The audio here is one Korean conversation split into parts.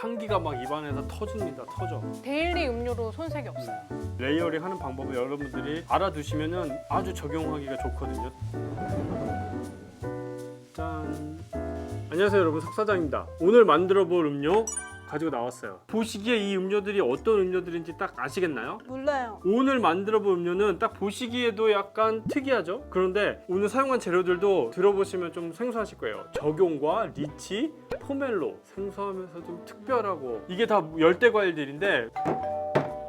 향기가 막 입안에서 터집니다. 터져. 데일리 음료로 손색이 없어요. 레이어링 하는 방법을 여러분들이 알아두시면은 아주 적용하기가 좋거든요. 짠. 안녕하세요, 여러분. 석사장입니다. 오늘 만들어 볼 음료 가지고 나왔어요. 보시기에 이 음료들이 어떤 음료들인지 딱 아시겠나요? 몰라요. 오늘 만들어 볼 음료는 딱 보시기에도 약간 특이하죠? 그런데 오늘 사용한 재료들도 들어보시면 좀 생소하실 거예요. 적용과 리치, 포멜로 생소하면서 좀 특별하고 이게 다 열대 과일들인데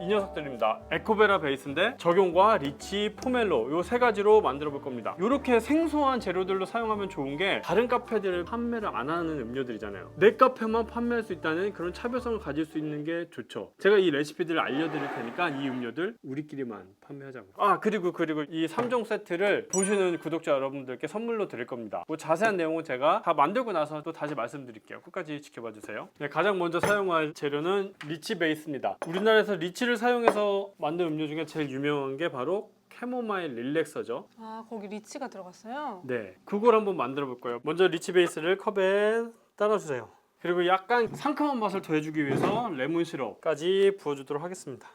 이 녀석들입니다. 에코베라 베이스인데 적용과 리치, 포멜로 요세 가지로 만들어 볼 겁니다. 이렇게 생소한 재료들로 사용하면 좋은 게 다른 카페들 판매를 안 하는 음료들이잖아요. 내 카페만 판매할 수 있다는 그런 차별성을 가질 수 있는 게 좋죠. 제가 이 레시피들을 알려드릴 테니까 이 음료들 우리끼리만 판매하자고. 아 그리고 그리고 이 3종 세트를 보시는 구독자 여러분들께 선물로 드릴 겁니다. 뭐 자세한 내용은 제가 다 만들고 나서 또 다시 말씀드릴게요. 끝까지 지켜봐 주세요. 네, 가장 먼저 사용할 재료는 리치 베이스입니다. 우리나라에서 리치를 사용해서 만든 음료 중에 제일 유명한 게 바로 캐모마일 릴렉서죠. 아 거기 리치가 들어갔어요. 네, 그걸 한번 만들어 볼 거예요. 먼저 리치 베이스를 컵에 따라주세요. 그리고 약간 상큼한 맛을 더해주기 위해서 레몬 시럽까지 부어주도록 하겠습니다.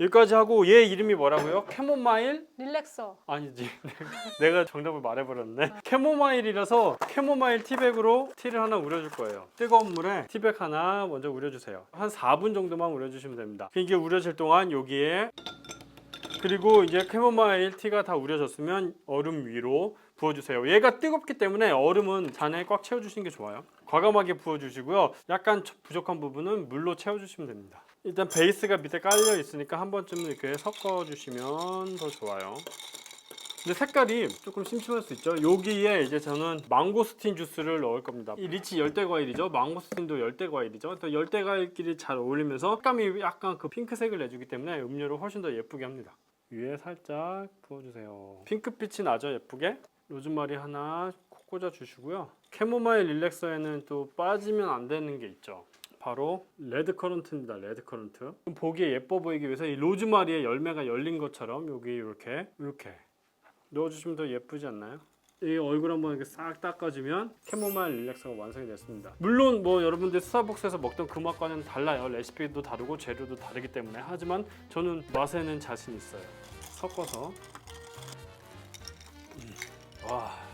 여기까지 하고 얘 이름이 뭐라고요? 캐모마일? 릴렉서. 아니지. 내가 정답을 말해버렸네. 캐모마일이라서 캐모마일 티백으로 티를 하나 우려줄 거예요. 뜨거운 물에 티백 하나 먼저 우려주세요. 한 4분 정도만 우려주시면 됩니다. 이게 우려질 동안 여기에 그리고 이제 캐모마일 티가 다 우려졌으면 얼음 위로 부어주세요. 얘가 뜨겁기 때문에 얼음은 잔에 꽉 채워주시는 게 좋아요. 과감하게 부어주시고요. 약간 부족한 부분은 물로 채워주시면 됩니다. 일단 베이스가 밑에 깔려 있으니까 한 번쯤 이렇게 섞어 주시면 더 좋아요. 근데 색깔이 조금 심심할 수 있죠. 여기에 이제 저는 망고스틴 주스를 넣을 겁니다. 이 리치 열대 과일이죠. 망고스틴도 열대 과일이죠. 또 열대 과일끼리 잘 어울리면서 색감이 약간 그 핑크색을 내주기 때문에 음료를 훨씬 더 예쁘게 합니다. 위에 살짝 부어주세요. 핑크빛이 나죠, 예쁘게. 로즈마리 하나 콕 꽂아 주시고요. 캐모마일 릴렉서에는 또 빠지면 안 되는 게 있죠. 바로 레드 커런트입니다. 레드 커런트. 보기에 예뻐 보이기 위해서 이 로즈마리의 열매가 열린 것처럼 여기 이렇게 이렇게 넣어주시면 더 예쁘지 않나요? 이 얼굴 한번 이렇게 싹 닦아주면 캐모마일 릴렉서가 완성이 됐습니다. 물론 뭐 여러분들 스타벅스에서 먹던 그 맛과는 달라요. 레시피도 다르고 재료도 다르기 때문에 하지만 저는 맛에는 자신 있어요. 섞어서 음. 와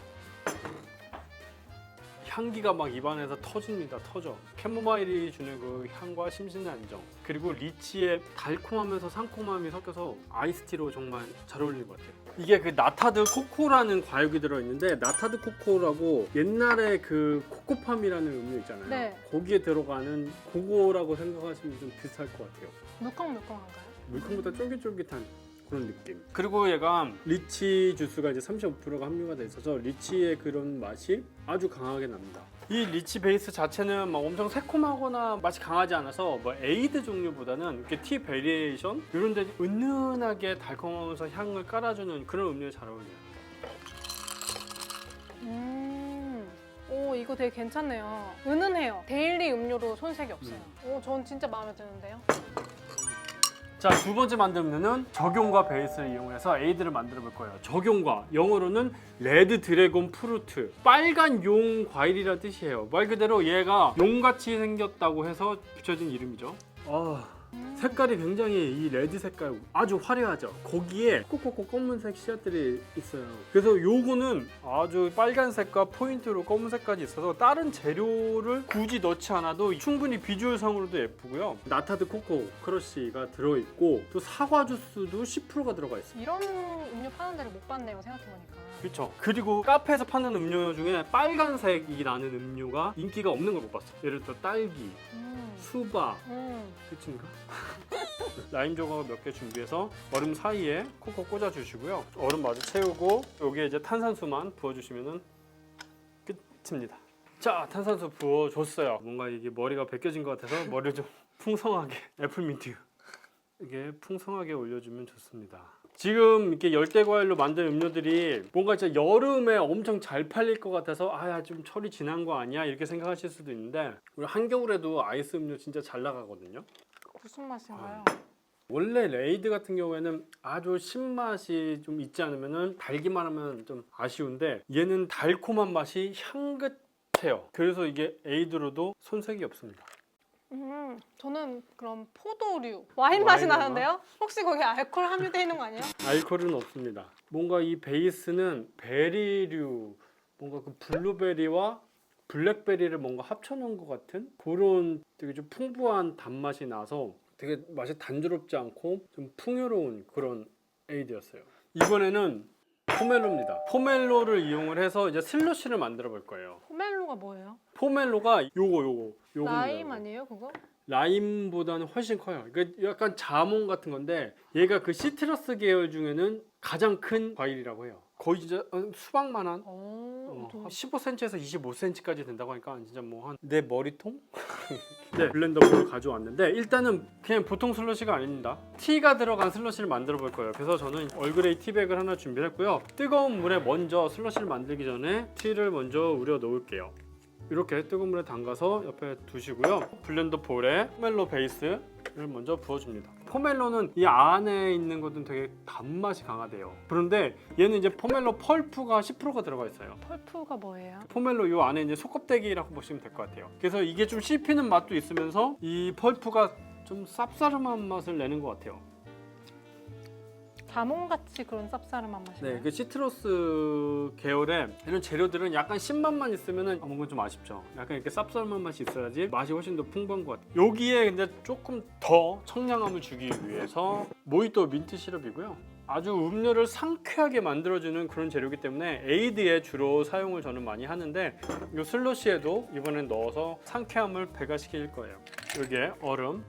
향기가 막 입안에서 터집니다. 터져. 캐모마일이 주는 그 향과 심신의 안정 그리고 리치의 달콤하면서 상콤함이 섞여서 아이스티로 정말 잘 어울리는 것 같아요. 이게 그 나타드 코코라는 과육이 들어있는데 나타드 코코라고 옛날에 그 코코팜이라는 음료 있잖아요. 네. 거기에 들어가는 그거라고 생각하시면 좀 비슷할 것 같아요. 물컹물컹한가요? 물컹보다 쫄깃쫄깃한 그런 느낌. 그리고 얘가 리치 주스가 이제 35%가 함유가 돼 있어서 리치의 그런 맛이 아주 강하게 납니다. 이 리치 베이스 자체는 막 엄청 새콤하거나 맛이 강하지 않아서 뭐 에이드 종류보다는 이렇게 티 베리에이션 이런 데 은은하게 달콤하면서 향을 깔아주는 그런 음료에 잘 어울려요. 음. 오 이거 되게 괜찮네요. 은은해요. 데일리 음료로 손색이 없어요. 오 전 진짜 마음에 드는데요. 자, 두 번째 만들 음료는 적용과 베이스를 이용해서 에이드를 만들어 볼 거예요. 적용과 영어로는 레드 드래곤 프루트. 빨간 용 과일이라 뜻이에요. 말 그대로 얘가 용같이 생겼다고 해서 붙여진 이름이죠. 아, 색깔이 굉장히 이 레드 색깔 아주 화려하죠. 거기에 꼭꼭꼭 검은색 씨앗들이 있어요. 그래서 요거는 아주 빨간색과 포인트로 검은색까지 있어서 다른 재료를 굳이 넣지 않아도 충분히 비주얼상으로도 예쁘고요. 나타드 코코 크러쉬가 들어있고 또 사과 주스도 10%가 들어가 있어요. 이런 음료 파는 데를 못 봤네요 생각해보니까. 그렇죠. 그리고 카페에서 파는 음료 중에 빨간색이 나는 음료가 인기가 없는 걸 못 봤어. 예를 들어 딸기, 음. 수박, 음. 끝인가? 라임 조각 몇 개 준비해서 얼음 사이에 콕콕 꽂아 주시고요. 얼음 마저 채우고 여기에 이제 탄산수만 부어 주시면은 끝입니다. 자, 탄산수 부어 줬어요. 뭔가 이게 머리가 벗겨진 것 같아서 머리를 좀 풍성하게 애플민트 이게 풍성하게 올려주면 좋습니다. 지금 이렇게 열대 과일로 만든 음료들이 뭔가 진짜 여름에 엄청 잘 팔릴 것 같아서 아야 좀 철이 지난 거 아니야 이렇게 생각하실 수도 있는데 우리 한겨울에도 아이스 음료 진짜 잘 나가거든요. 무슨 맛인가요? 원래 레이드 같은 경우에는 아주 신맛이 좀 있지 않으면은 달기만 하면 좀 아쉬운데 얘는 달콤한 맛이 향긋해요. 그래서 이게 에이드로도 손색이 없습니다. 음, 저는 그럼 포도류 와인 맛이 와인이요? 나는데요? 혹시 거기 알코올 함유되어 있는 거 아니에요? 알코올은 없습니다. 뭔가 이 베이스는 베리류, 뭔가 그 블루베리와 블랙베리를 뭔가 합쳐놓은 것 같은 그런 되게 좀 풍부한 단맛이 나서 되게 맛이 단조롭지 않고 좀 풍요로운 그런 에이드였어요. 이번에는 포멜로입니다. 포멜로를 이용을 해서 이제 슬러시를 만들어 볼 거예요. 포멜로가 뭐예요? 포멜로가 요거 요거 요거 라임 아니에요 그거? 라임보다는 훨씬 커요. 그러니까 약간 자몽 같은 건데 얘가 그 시트러스 계열 중에는 가장 큰 과일이라고 해요. 거의 진짜 한 수박만한 오, 어, 좀한 15cm에서 25cm까지 된다고 하니까 진짜 뭐 한 내 머리통? 네, 블렌더볼을 가져왔는데 일단은 그냥 보통 슬러시가 아닙니다. 티가 들어간 슬러시를 만들어 볼 거예요. 그래서 저는 얼그레이 티백을 하나 준비했고요. 뜨거운 물에 먼저 슬러시를 만들기 전에 티를 먼저 우려 놓을게요. 이렇게 뜨거운 물에 담가서 옆에 두시고요. 블렌더 볼에 포멜로 베이스 를 먼저 부어줍니다. 포멜로는 이 안에 있는 것은 되게 단맛이 강하대요. 그런데 얘는 이제 포멜로 펄프가 10%가 들어가 있어요. 펄프가 뭐예요? 포멜로 요 안에 이제 속껍데기라고 보시면 될 것 같아요. 그래서 이게 좀 씹히는 맛도 있으면서 이 펄프가 좀 쌉싸름한 맛을 내는 것 같아요. 자몽같이 그런 쌉싸름한 맛이에요? 네, 그 시트러스 계열의 이런 재료들은 약간 신맛만 있으면은 아, 뭔가 좀 아쉽죠. 약간 이렇게 쌉싸름한 맛이 있어야지 맛이 훨씬 더 풍부한 것 같아요. 여기에 근데 조금 더 청량함을 주기 위해서 모히또 민트 시럽이고요. 아주 음료를 상쾌하게 만들어주는 그런 재료이기 때문에 에이드에 주로 사용을 저는 많이 하는데 이 슬러시에도 이번엔 넣어서 상쾌함을 배가시킬 거예요. 여기에 얼음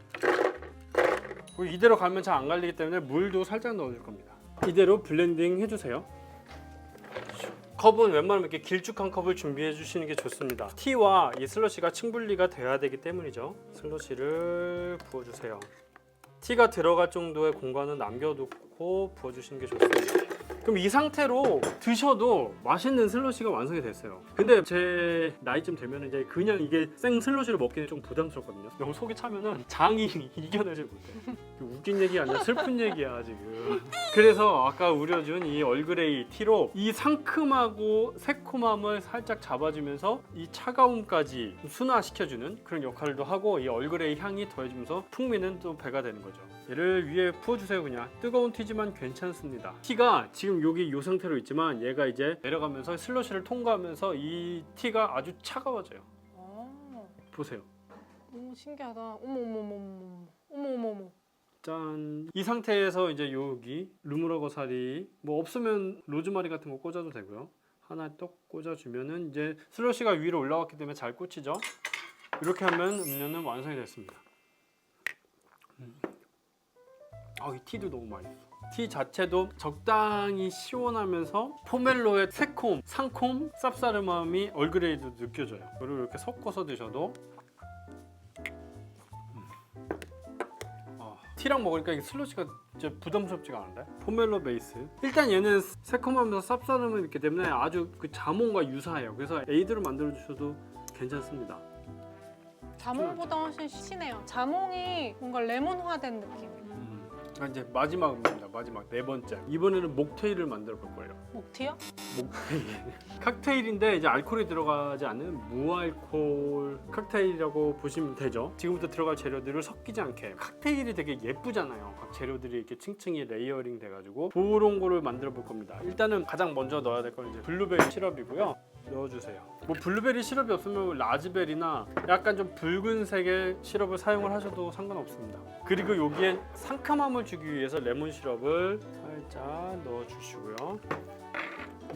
이대로 가면 잘 안 갈리기 때문에 물도 살짝 넣어줄 겁니다. 이대로 블렌딩 해주세요. 컵은 웬만하면 이렇게 길쭉한 컵을 준비해 주시는 게 좋습니다. 티와 이 슬러시가 층분리가 돼야 되기 때문이죠. 슬러시를 부어주세요. 티가 들어갈 정도의 공간은 남겨두고 부어주시는 게 좋습니다. 그럼 이 상태로 드셔도 맛있는 슬러시가 완성이 됐어요. 근데 제 나이쯤 되면 이제 그냥 이게 생 슬러시를 먹기는 좀 부담스럽거든요. 너무 속이 차면은 장이 이겨내지 못해. 웃긴 얘기 아니라 슬픈 얘기야 지금. 그래서 아까 우려준 이 얼그레이 티로 이 상큼하고 새콤함을 살짝 잡아주면서 이 차가움까지 순화시켜주는 그런 역할도 하고 이 얼그레이 향이 더해지면서 풍미는 또 배가 되는 거죠. 얘를 위에 부어주세요 그냥 뜨거운 티지만 괜찮습니다. 티가 지금 여기 이 상태로 있지만 얘가 이제 내려가면서 슬러시를 통과하면서 이 티가 아주 차가워져요. 어, 보세요. 너무 신기하다. 어머 어머 어머 어머 어머 어머 어머. 짠. 이 상태에서 이제 여기 루무러거사리 뭐 없으면 로즈마리 같은 거 꽂아도 되고요. 하나 똑 꽂아주면은 이제 슬러시가 위로 올라왔기 때문에 잘 꽂히죠. 이렇게 하면 음료는 완성이 됐습니다. 아, 이 티도 너무 맛있어. 티 자체도 적당히 시원하면서 포멜로의 새콤, 상콤, 쌉싸름함이 얼그레이도 느껴져요. 그리고 이렇게 섞어서 드셔도 아, 티랑 먹으니까 이 슬러시가 진짜 부담스럽지가 않은데? 포멜로 베이스. 일단 얘는 새콤하면서 쌉싸름이 있기 때문에 아주 그 자몽과 유사해요. 그래서 에이드로 만들어 주셔도 괜찮습니다. 자몽보다 훨씬 시네요. 자몽이 뭔가 레몬화된 느낌. 음. 아, 이제 마지막입니다. 마지막 네 번째. 이번에는 목테일을 만들어 볼 거예요. 목티요? 목테일. 칵테일인데 이제 알코올이 들어가지 않는 무알콜 칵테일이라고 보시면 되죠. 지금부터 들어갈 재료들을 섞이지 않게 칵테일이 되게 예쁘잖아요. 각 재료들이 이렇게 층층이 레이어링 돼가지고 그런 거를 만들어 볼 겁니다. 일단은 가장 먼저 넣어야 될 건 이제 블루베리 시럽이고요. 넣어주세요. 뭐 블루베리 시럽이 없으면 라즈베리나 약간 좀 붉은색의 시럽을 사용을 하셔도 상관없습니다. 그리고 여기에 상큼함을 주기 위해서 레몬 시럽을 살짝 넣어주시고요.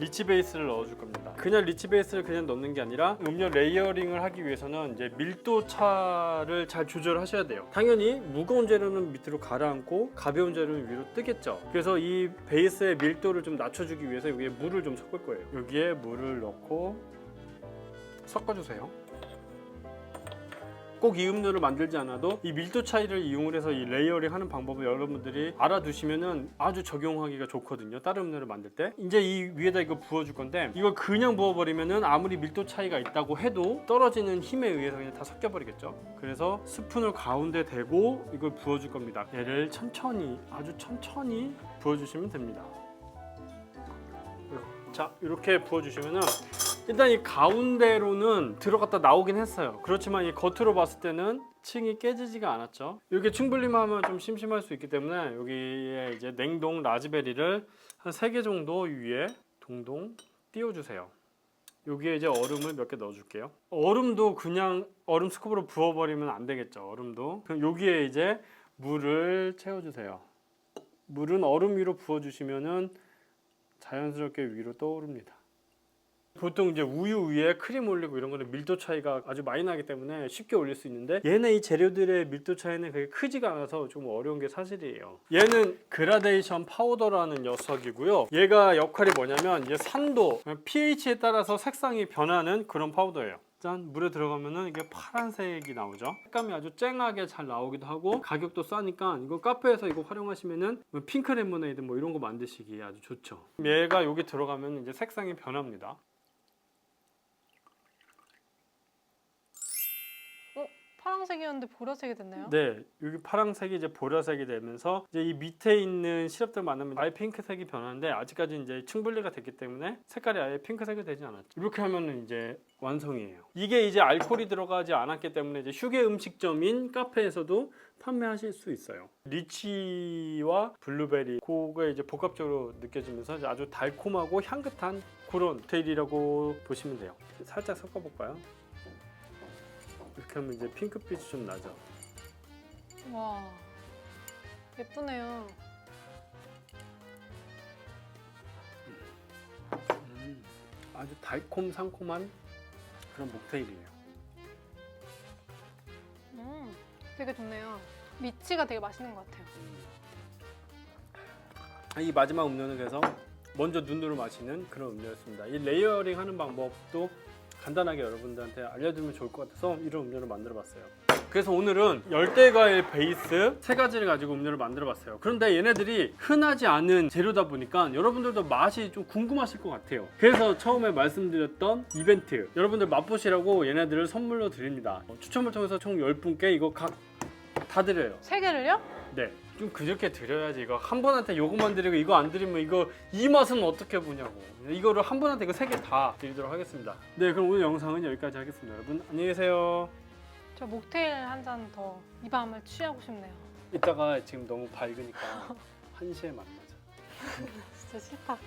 리치 베이스를 넣어줄 겁니다. 그냥 리치 베이스를 그냥 넣는 게 아니라 음료 레이어링을 하기 위해서는 이제 밀도 차를 잘 조절하셔야 돼요. 당연히 무거운 재료는 밑으로 가라앉고 가벼운 재료는 위로 뜨겠죠. 그래서 이 베이스의 밀도를 좀 낮춰주기 위해서 여기에 물을 좀 섞을 거예요. 여기에 물을 넣고 섞어주세요. 꼭 이 음료를 만들지 않아도 이 밀도 차이를 이용을 해서 이 레이어링 하는 방법을 여러분들이 알아두시면은 아주 적용하기가 좋거든요. 다른 음료를 만들 때. 이제 이 위에다 이거 부어줄 건데 이걸 그냥 부어버리면은 아무리 밀도 차이가 있다고 해도 떨어지는 힘에 의해서 그냥 다 섞여버리겠죠. 그래서 스푼을 가운데 대고 이걸 부어줄 겁니다. 얘를 천천히 아주 천천히 부어주시면 됩니다. 자 이렇게 부어주시면은 일단 이 가운데로는 들어갔다 나오긴 했어요. 그렇지만 이 겉으로 봤을 때는 층이 깨지지가 않았죠. 이렇게 충분히만 좀 심심할 수 있기 때문에 여기에 이제 냉동 라즈베리를 한세개 정도 위에 동동 띄워주세요. 여기에 이제 얼음을 몇 개 넣어줄게요. 얼음도 그냥 얼음 스쿱으로 부어버리면 안 되겠죠. 얼음도. 그럼 여기에 이제 물을 채워주세요. 물은 얼음 위로 부어주시면은 자연스럽게 위로 떠오릅니다. 보통 이제 우유 위에 크림 올리고 이런 거는 밀도 차이가 아주 많이 나기 때문에 쉽게 올릴 수 있는데 얘네 이 재료들의 밀도 차이는 그게 크지가 않아서 좀 어려운 게 사실이에요. 얘는 그라데이션 파우더라는 녀석이고요. 얘가 역할이 뭐냐면 이제 산도 pH에 따라서 색상이 변하는 그런 파우더예요. 짠 물에 들어가면은 이게 파란색이 나오죠. 색감이 아주 쨍하게 잘 나오기도 하고 가격도 싸니까 이거 카페에서 이거 활용하시면은 뭐 핑크 레모네이드 뭐 이런 거 만드시기에 아주 좋죠. 얘가 여기 들어가면 이제 색상이 변합니다. 파란색이었는데 보라색이 됐네요. 네, 여기 파란색이 이제 보라색이 되면서 이제 이 밑에 있는 시럽들 만나면 아예 핑크색이 변하는데 아직까지 이제 충분리가 됐기 때문에 색깔이 아예 핑크색이 되지 않았죠. 이렇게 하면은 이제 완성이에요. 이게 이제 알코올이 들어가지 않았기 때문에 이제 휴게 음식점인 카페에서도 판매하실 수 있어요. 리치와 블루베리 그거 이제 복합적으로 느껴지면서 아주 달콤하고 향긋한 그런 칵테일이라고 보시면 돼요. 살짝 섞어볼까요? 이렇게 하면 이제 핑크빛이 좀 나죠. 와 예쁘네요. 음, 아주 달콤 상콤한 그런 목테일이에요. 음, 되게 좋네요. 미치가 되게 맛있는 것 같아요. 아, 이 마지막 음료는 그래서 먼저 눈으로 마시는 그런 음료였습니다. 이 레이어링 하는 방법도 간단하게 여러분들한테 알려드리면 좋을 것 같아서 이런 음료를 만들어 봤어요. 그래서 오늘은 열대과일 베이스 세 가지를 가지고 음료를 만들어 봤어요. 그런데 얘네들이 흔하지 않은 재료다 보니까 여러분들도 맛이 좀 궁금하실 것 같아요. 그래서 처음에 말씀드렸던 이벤트 여러분들 맛보시라고 얘네들을 선물로 드립니다. 어, 추첨을 통해서 총 10분께 이거 각 다 드려요. 세 개를요? 네. 좀 그저께 드려야지. 이거 한 분한테 요것만 드리고 이거 안 드리면 이거 이 맛은 어떻게 보냐고. 이거를 한 분한테 이거 세 개 다 드리도록 하겠습니다. 네 그럼 오늘 영상은 여기까지 하겠습니다. 여러분 안녕히 계세요. 저 목테일 한 잔 더 이 밤을 취하고 싶네요. 이따가 지금 너무 밝으니까 1시에 만나자. 진짜 싫다.